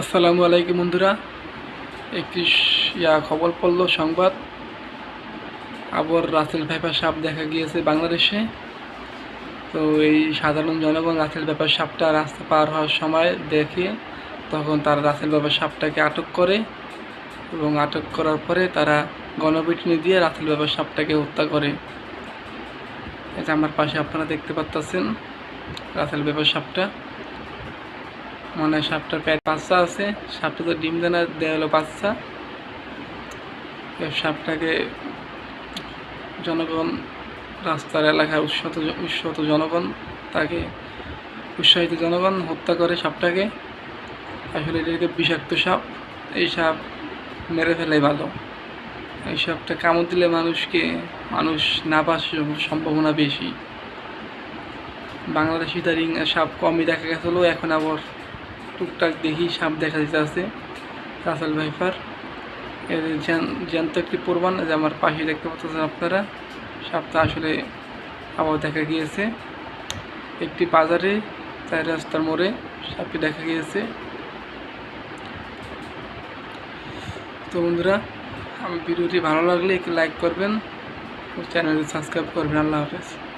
আসসালামু আলাইকুম বন্ধুরা। একটি ইয়া খবর পড়ল, সংবাদ। আবার রাসেল ভাইপার সাপ দেখা গিয়েছে বাংলাদেশে। তো এই সাধারণ জনগণ রাসেল ভাইপার সাপটা রাস্তা পার হওয়ার সময় দেখে তখন তারা রাসেল ভাইপার সাপটাকে আটক করে এবং আটক করার পরে তারা গণপিটুনি দিয়ে রাসেল ভাইপার সাপটাকে হত্যা করে। এটা আমার পাশে আপনারা দেখতে পাচ্ছেন রাসেল ভাইপার সাপটা। মানে সাপটার পেট বাচ্চা আছে। সাপটা তো ডিম দানা দেওয়া হলো বাচ্চা। সাপটাকে জনগণ, রাস্তার এলাকার উৎসত উৎসত জনগণ, তাকে উৎসাহিত জনগণ হত্যা করে সাপটাকে। আসলে এটাকে বিষাক্ত সাপ। এই সাপ মেরে ফেলাই ভালো। এই সাপটা কামড় দিলে মানুষকে, মানুষ না বাঁচার সম্ভাবনা বেশি। বাংলাদেশি তারিং সাপ কমই দেখা গেছিল এখন আবার টুকটাক দেখি সাপ দেখা দিতে আছে রাসেল ভাইফার এর জ্যান- জ্যান্ত একটি প্রমাণ যে আমার পাশে দেখতে পাচ্ছেন আপনারা। সাপটা আসলে আবার দেখা গিয়েছে। একটি বাজারে চার রাস্তার মোড়ে সাপটি দেখা গিয়েছে। তো বন্ধুরা আমি ভিডিওটি ভালো লাগলে একটু লাইক করবেন। চ্যানেলটি সাবস্ক্রাইব করবেন। আল্লাহ হাফেজ।